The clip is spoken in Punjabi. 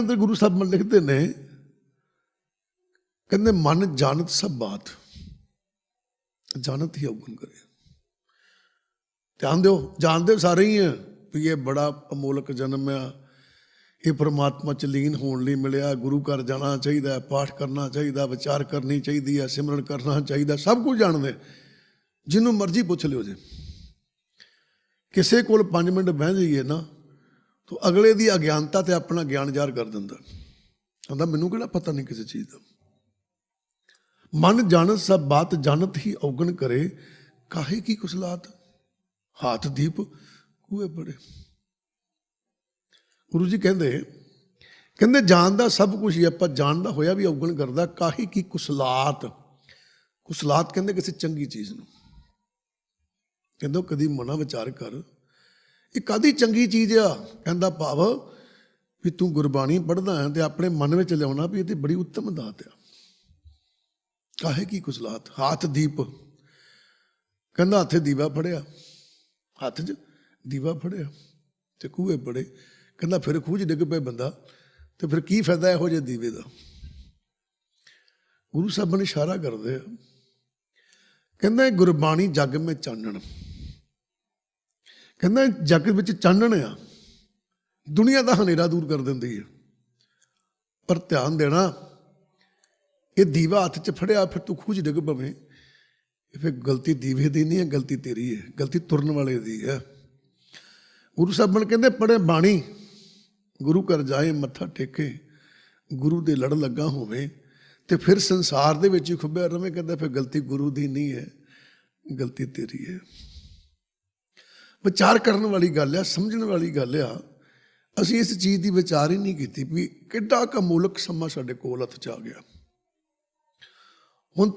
ਅੰਦਰ ਗੁਰੂ ਸਾਹਿਬ ਮਨ ਲਿਖਦੇ ਨੇ, ਕਹਿੰਦੇ ਮਨ ਜਾਣਤ ਸਭ ਬਾਤ। ਜਾਣਤ ਹੀ ਔਗਣ ਕਰੇ ਧਿਆਨ ਦਿਓ, ਜਾਣਦੇ ਸਾਰੇ ਹੀ ਆ ਵੀ ਇਹ ਬੜਾ ਅਮੋਲਕ ਜਨਮ ਆ। ਇਹ ਪ੍ਰਮਾਤਮਾ ਚ ਲੀਨ ਹੋਣ ਲਈ ਮਿਲਿਆ, ਗੁਰੂ ਘਰ ਜਾਣਾ ਚਾਹੀਦਾ, ਪਾਠ ਕਰਨਾ ਚਾਹੀਦਾ, ਵਿਚਾਰ ਕਰਨੀ ਚਾਹੀਦੀ ਹੈ ਸਿਮਰਨ ਕਰਨਾ ਚਾਹੀਦਾ, ਸਭ ਕੁਝ ਜਾਣਦੇ। ਜਿਹਨੂੰ ਮਰਜ਼ੀ ਪੁੱਛ ਲਿਓ ਜੇ। ਕਿਸੇ ਕੋਲ 5 ਮਿੰਟ ਬਹਿ ਜਾਈਏ ਨਾ ਤੋ ਅਗਲੇ ਦੀ ਅਗਿਆਨਤਾ ਤੇ ਆਪਣਾ ਗਿਆਨ ਜ਼ਾਹਰ ਕਰ ਦਿੰਦਾ। ਕਹਿੰਦਾ, ਮੈਨੂੰ ਕਿਹੜਾ ਪਤਾ ਨਹੀਂ ਕਿਸੇ ਚੀਜ਼ ਦਾ? ਮਨ ਜਾਣਤ ਸਭ ਬਾਤ ਜਾਣਤ ਹੀ ਔਗਣ ਕਰੇ, ਕਾਹੇ ਕੀ ਕੁਸਲਾਤ? ਹਾਥ ਦੀਪ ਕੂਏ ਬੜੇ। ਗੁਰੂ ਜੀ ਕਹਿੰਦੇ ਕਹਿੰਦੇ ਜਾਣਦਾ ਸਭ ਕੁਝ ਹੀ ਆਪਾਂ ਜਾਣਦਾ ਹੋਇਆ ਵੀ ਔਗਣ ਕਰਦਾ, ਕਾਹੇ ਕੀ ਕੁਸਲਾਤ? ਕੁਸਲਾਤ ਕਹਿੰਦੇ ਕਿਸੇ ਚੰਗੀ ਚੀਜ਼ ਨੂੰ। ਕਹਿੰਦਾ ਕਦੀ ਮਨਾ ਵਿਚਾਰ ਕਰ ਇਹ ਕਾਦੀ ਚੰਗੀ ਚੀਜ਼ ਆ? ਕਹਿੰਦਾ ਭਾਵ ਵੀ ਤੂੰ ਗੁਰਬਾਣੀ ਪੜ੍ਹਦਾ ਹੈ ਤੇ ਆਪਣੇ ਮਨ ਵਿੱਚ ਲਿਆਉਣਾ ਵੀ ਇਹ ਤੇ ਬੜੀ ਉੱਤਮ ਦਾਤ ਆ। ਕਾਹੇ ਕੀ ਕੁਸਲਾਤ? ਹੱਥ ਦੀਪ। ਕਹਿੰਦਾ ਹੱਥੇ ਦੀਵਾ ਫੜਿਆ। ਹੱਥ 'ਚ ਦੀਵਾ ਫੜਿਆ ਤੇ ਕੂਏ ਪੜੇ। ਕਹਿੰਦਾ ਫਿਰ ਖੂਜ ਡਿੱਗ ਪਏ ਬੰਦਾ ਤੇ ਫਿਰ ਕੀ ਫਾਇਦਾ ਇਹੋ ਜਿਹੇ ਦੀਵੇ ਦਾ? ਗੁਰੂ ਸਾਹਿਬ ਨੇ ਇਸ਼ਾਰਾ ਕਰਦੇ ਆ। ਕਹਿੰਦਾ ਇਹ ਗੁਰਬਾਣੀ ਜੱਗ ਵਿੱਚ ਚਾਨਣ। ਕਹਿੰਦਾ ਜਗਤ ਵਿੱਚ ਚਾਨਣ ਆ। ਦੁਨੀਆ ਦਾ ਹਨੇਰਾ ਦੂਰ ਕਰ ਦਿੰਦੀ ਹੈ ਪਰ ਧਿਆਨ ਦੇਣਾ, ਇਹ ਦੀਵਾ ਹੱਥ 'ਚ ਫੜਿਆ, ਫਿਰ ਤੂੰ ਖੂਜ ਡਿੱਗ ਪਵੇਂ। ਇਹ ਫਿਰ ਗਲਤੀ ਦੀਵੇ ਦੀ ਨਹੀਂ ਹੈ, ਗਲਤੀ ਤੇਰੀ ਹੈ। ਗਲਤੀ ਤੁਰਨ ਵਾਲੇ ਦੀ ਹੈ। ਗੁਰੂ ਸਾਹਿਬ ਨੇ ਕਹਿੰਦੇ, ਪੜੇ ਬਾਣੀ, ਗੁਰੂ ਘਰ ਜਾਏ, ਮੱਥਾ ਟੇਕੇ, ਗੁਰੂ ਦੇ ਲੜ ਲੱਗਾ ਹੋਵੇ, ਤੇ ਫਿਰ ਸੰਸਾਰ ਦੇ ਵਿੱਚ ਹੀ ਖੁੱਬਿਆ ਰਵੇਂ। ਕਹਿੰਦਾ ਫਿਰ ਗਲਤੀ ਗੁਰੂ ਦੀ ਨਹੀਂ ਹੈ, ਗਲਤੀ ਤੇਰੀ ਹੈ। ਵਿਚਾਰ ਕਰਨ ਵਾਲੀ ਗੱਲ ਆ, ਸਮਝਣ ਵਾਲੀ ਗੱਲ ਆ। ਅਸੀਂ ਇਸ ਚੀਜ਼ ਦੀ ਵਿਚਾਰ ਹੀ ਨਹੀਂ ਕੀਤੀ ਵੀ ਕਿੱਡਾ ਕੁ ਸਮਾਂ ਸਾਡੇ ਕੋਲ ਹੱਥ ਚ ਆ ਗਿਆ। ਹੁਣ